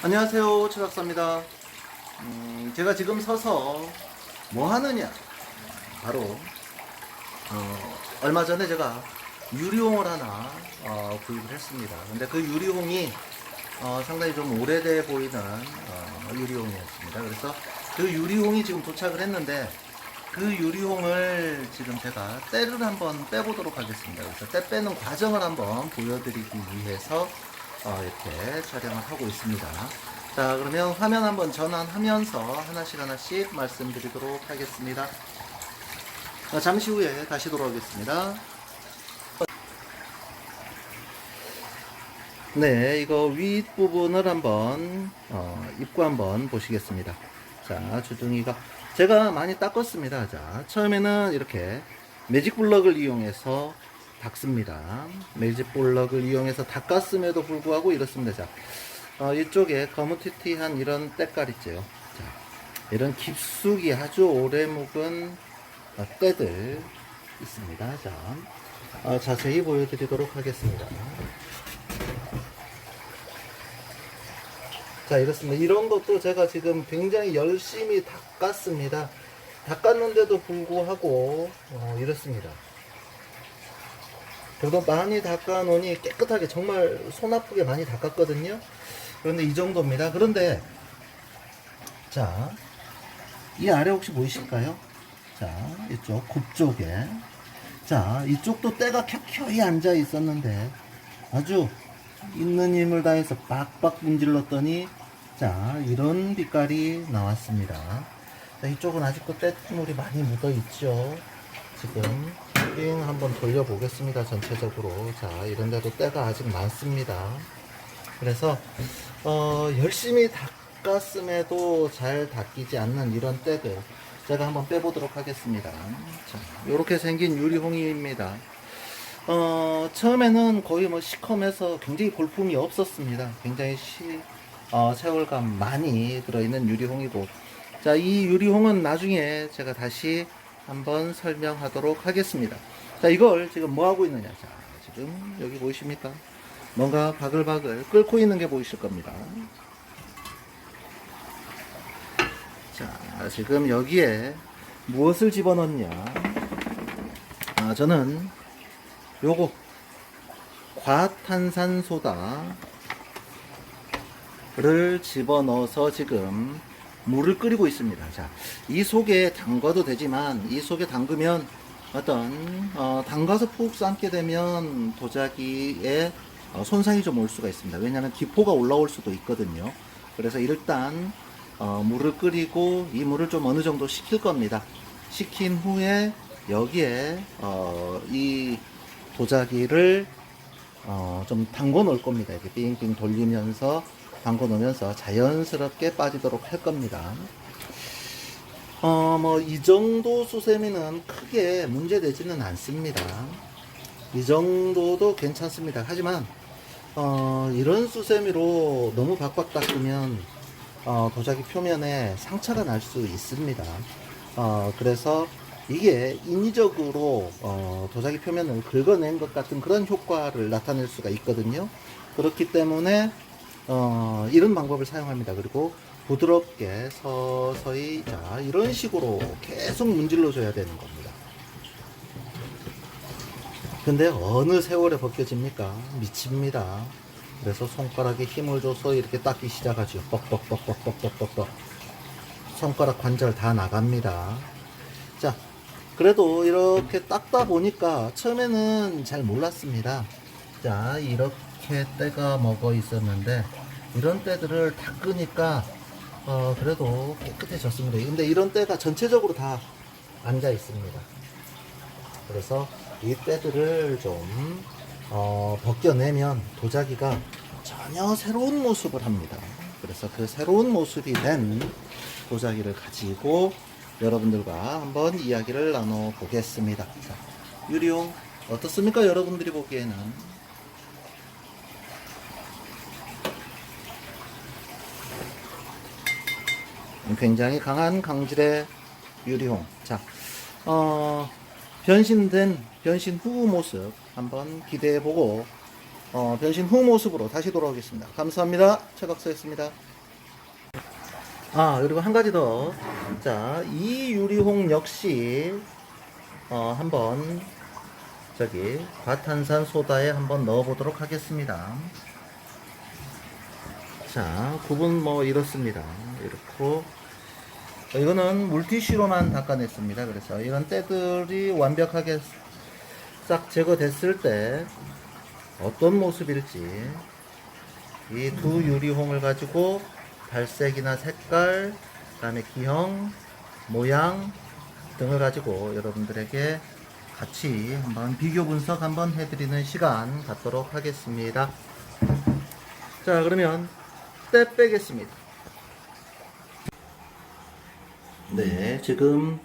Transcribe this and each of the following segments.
안녕하세요 최박사입니다. 음, 제가 지금 서서 뭐 하느냐? 바로 어, 얼마 전에 제가 유리홍을 하나 어, 구입을 했습니다. 근데 그 유리홍이 어, 상당히 좀 오래돼 보이는 어, 유리홍이었습니다. 그래서 그 유리홍이 지금 도착을 했는데 그 유리홍을 지금 제가 때를 한번 빼보도록 하겠습니다. 그래서 때 빼는 과정을 한번 보여드리기 위해서 어, 이렇게 촬영을 하고 있습니다. 자, 그러면 화면 한번 전환하면서 하나씩 하나씩 말씀드리도록 하겠습니다. 자, 잠시 후에 다시 돌아오겠습니다. 네, 이거 윗부분을 한번, 어, 입구 한번 보시겠습니다. 자, 주둥이가, 제가 많이 닦았습니다. 자, 처음에는 이렇게 매직 블럭을 이용해서 닦습니다. 매직 블럭을 이용해서 닦았음에도 불구하고 이렇습니다. 자, 어, 이쪽에 거무튀튀한 이런 때깔 있죠. 자, 이런 깊숙이 아주 오래 묵은 어, 때들 있습니다. 자, 어, 자세히 보여드리도록 하겠습니다. 자, 이렇습니다. 이런 것도 제가 지금 굉장히 열심히 닦았습니다. 닦았는데도 불구하고, 어, 이렇습니다. 그래도 많이 닦아놓으니 깨끗하게 정말 손 아프게 많이 닦았거든요. 그런데 이 정도입니다. 그런데, 자, 이 아래 혹시 보이실까요? 자, 이쪽, 굽 쪽에. 자, 이쪽도 때가 켜켜이 앉아 있었는데, 아주 있는 힘을 다해서 빡빡 문질렀더니 자 이런 빛깔이 나왔습니다 자, 이쪽은 아직도 때물이 많이 묻어 있죠 지금 빙 한번 돌려 보겠습니다 전체적으로 자 이런데도 때가 아직 많습니다 그래서 어, 열심히 닦았음에도 잘 닦이지 않는 이런 때들 제가 한번 빼보도록 하겠습니다 자 이렇게 생긴 유리홍이입니다 어, 처음에는 거의 뭐 시커매서 굉장히 볼품이 없었습니다. 굉장히 시, 어, 세월감 많이 들어있는 유리홍이고. 자, 이 유리홍은 나중에 제가 다시 한번 설명하도록 하겠습니다. 자, 이걸 지금 뭐 하고 있느냐. 자, 지금 여기 보이십니까? 뭔가 바글바글 끓고 있는 게 보이실 겁니다. 자, 지금 여기에 무엇을 집어넣냐. 아, 저는 요거 과탄산소다를 집어넣어서 지금 물을 끓이고 있습니다. 자, 이 속에 담가도 되지만 이 속에 담그면 어떤 어, 담가서 푹 삶게 되면 도자기에 어, 손상이 좀 올 수가 있습니다. 왜냐하면 기포가 올라올 수도 있거든요. 그래서 일단 어, 물을 끓이고 이 물을 좀 어느 정도 식힐 겁니다. 식힌 후에 여기에 어, 이 도자기를 어, 좀 담궈 놓을 겁니다. 이렇게 빙빙 돌리면서 담궈 놓으면서 자연스럽게 빠지도록 할 겁니다. 어, 뭐, 이 정도 수세미는 크게 문제되지는 않습니다. 이 정도도 괜찮습니다. 하지만, 어, 이런 수세미로 너무 박박 닦으면, 어, 도자기 표면에 상처가 날 수 있습니다. 어, 그래서 이게 인위적으로 어, 도자기 표면을 긁어낸 것 같은 그런 효과를 나타낼 수가 있거든요. 그렇기 때문에 어, 이런 방법을 사용합니다. 그리고 부드럽게 서서히 자 이런 식으로 계속 문질러 줘야 되는 겁니다. 근데 어느 세월에 벗겨집니까? 미칩니다. 그래서 손가락에 힘을 줘서 이렇게 닦기 시작하죠. 뻑뻑뻑뻑뻑뻑뻑. 손가락 관절 다 나갑니다. 자, 그래도 이렇게 닦다 보니까 처음에는 잘 몰랐습니다. 자, 이렇게 때가 먹어 있었는데 이런 때들을 닦으니까 어, 그래도 깨끗해졌습니다. 근데 이런 때가 전체적으로 다 앉아 있습니다. 그래서 이 때들을 좀 어, 벗겨내면 도자기가 전혀 새로운 모습을 합니다. 그래서 그 새로운 모습이 된 도자기를 가지고 여러분들과 한번 이야기를 나눠 보겠습니다. 자, 유리용 어떻습니까? 여러분들이 보기에는 굉장히 강한 강질의 유리홍. 자, 어, 변신된 변신 후 모습 한번 기대해 보고 어, 변신 후 모습으로 다시 돌아오겠습니다. 감사합니다. 최각서였습니다. 아 그리고 한 가지 더. 자, 이 유리홍 역시 어, 한번 저기 과탄산 소다에 한번 넣어 보도록 하겠습니다. 자, 구분 뭐 이렇습니다. 이렇고 어, 이거는 물티슈로만 닦아냈습니다. 그래서 이런 때들이 완벽하게 싹 제거됐을 때 어떤 모습일지 이 두 유리홍을 가지고 발색이나 색깔, 그 다음에 기형, 모양 등을 가지고 여러분들에게 같이 한번 비교 분석 한번 해드리는 시간 갖도록 하겠습니다. 자, 그러면 때 빼겠습니다. 네, 지금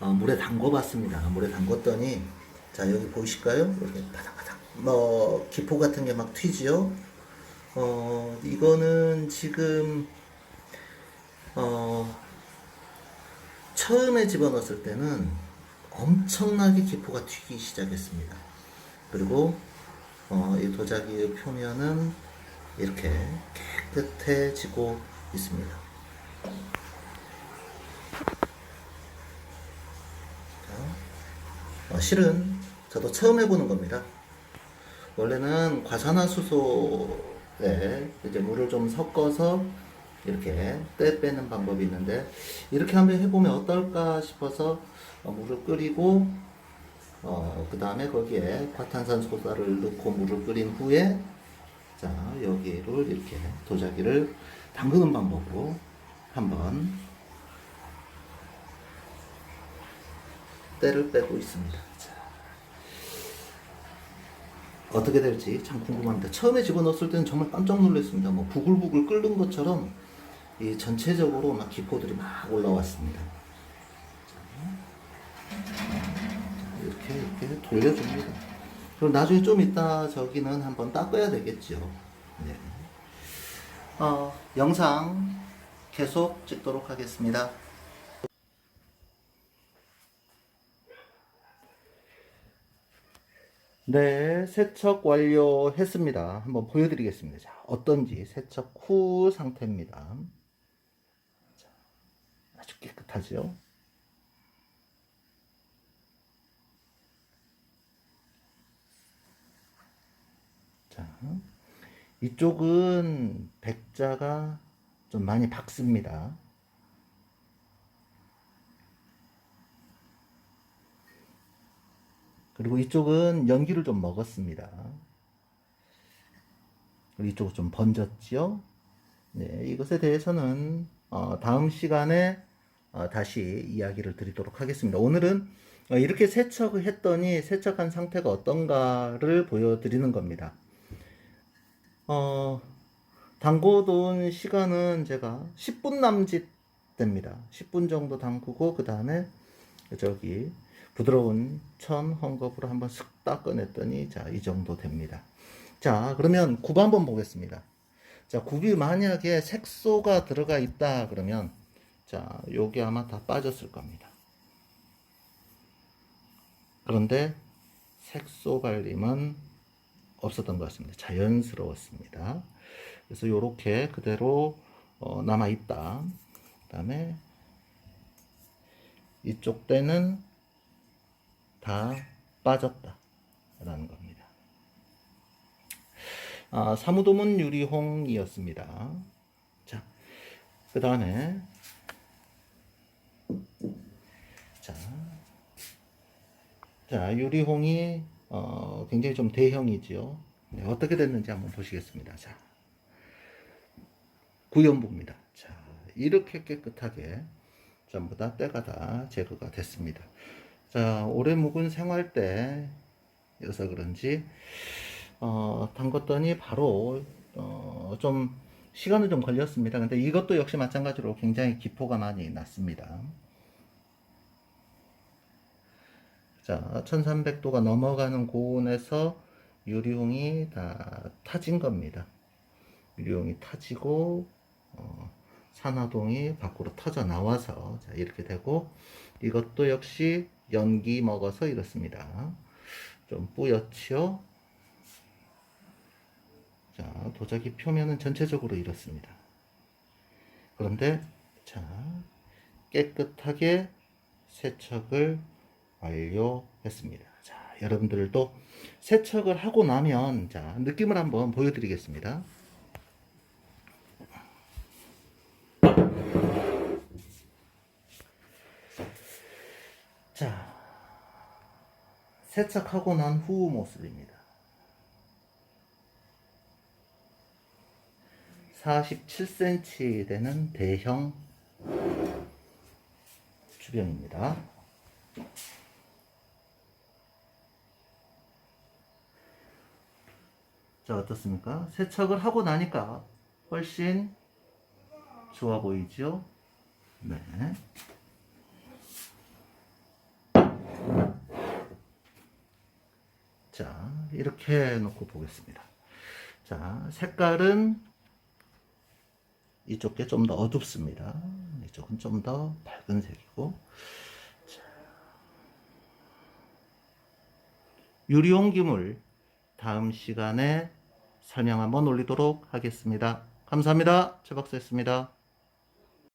어, 물에 담궈봤습니다. 물에 담궜더니 자 여기 보이실까요? 이렇게 바닥바닥 뭐 기포 같은 게 막 튀지요. 어 이거는 지금 어 처음에 집어넣었을 때는 엄청나게 기포가 튀기 시작했습니다. 그리고 어, 이 도자기의 표면은 이렇게 깨끗해지고 있습니다. 어, 실은 저도 처음 해보는 겁니다. 원래는 과산화수소에 이제 물을 좀 섞어서 이렇게 떼 빼는 방법이 있는데 이렇게 한번 해보면 어떨까 싶어서 어, 물을 끓이고 어, 그 다음에 거기에 과탄산소다를 넣고 물을 끓인 후에 자 여기를 이렇게 도자기를 담그는 방법으로 한번 때를 빼고 있습니다. 자, 어떻게 될지 참 궁금합니다. 처음에 집어넣었을 때는 정말 깜짝 놀랐습니다. 뭐 부글부글 끓는 것처럼 이 전체적으로 막 기포들이 막 올라왔습니다. 자, 이렇게 이렇게 돌려줍니다. 그럼 나중에 좀 이따 저기는 한번 닦아야 되겠죠. 네. 어, 영상 계속 찍도록 하겠습니다. 네, 세척 완료했습니다. 한번 보여드리겠습니다. 자, 어떤지 세척 후 상태입니다. 자, 아주 깨끗하죠? 자, 이쪽은 백자가 좀 많이 박습니다. 그리고 이쪽은 연기를 좀 먹었습니다. 그리고 이쪽은 좀 번졌죠. 네, 이것에 대해서는 어, 다음 시간에 어, 다시 이야기를 드리도록 하겠습니다. 오늘은 어, 이렇게 세척을 했더니 세척한 상태가 어떤가를 보여드리는 겁니다. 어, 담궈둔 시간은 제가 10분 남짓 됩니다. 10분 정도 담그고 그 다음에 저기 부드러운 천 헝겊으로 한번 슥 닦아냈더니 자 이 정도 됩니다. 자 그러면 굽 한번 보겠습니다. 자 굽이 만약에 색소가 들어가 있다 그러면 자 요게 아마 다 빠졌을 겁니다. 그런데 색소 발림은 없었던 것 같습니다. 자연스러웠습니다. 그래서 요렇게 그대로 어, 남아 있다. 그다음에 이쪽 때는 다 빠졌다. 라는 겁니다. 아, 사무도문 유리홍이었습니다. 자, 그 다음에, 자, 자, 유리홍이, 어, 굉장히 좀 대형이지요. 네, 어떻게 됐는지 한번 보시겠습니다. 자, 구연부입니다. 자, 이렇게 깨끗하게 전부 다 때가 다 제거가 됐습니다. 자, 오래 묵은 생활 때여서 그런지, 어, 담궜더니 바로, 어, 좀, 시간은 좀 걸렸습니다. 근데 이것도 역시 마찬가지로 굉장히 기포가 많이 났습니다. 자, 1300도가 넘어가는 고온에서 유리홍이 다 타진 겁니다. 유리홍이 타지고, 어, 산화동이 밖으로 터져 나와서, 자, 이렇게 되고, 이것도 역시 연기 먹어서 이렇습니다. 좀 뿌옇죠? 도자기 표면은 전체적으로 이렇습니다. 그런데 자 깨끗하게 세척을 완료했습니다. 자 여러분들도 세척을 하고 나면 자 느낌을 한번 보여드리겠습니다. 자 세척하고 난 후 모습입니다. 47cm 되는 대형 주병입니다. 자, 어떻습니까? 세척을 하고 나니까 훨씬 좋아 보이죠? 네. 자, 이렇게 놓고 보겠습니다. 자, 색깔은 이쪽 게 좀 더 어둡습니다. 이쪽은 좀 더 밝은 색이고. 자. 유리용기물 다음 시간에 설명 한번 올리도록 하겠습니다. 감사합니다. 최 박사였습니다.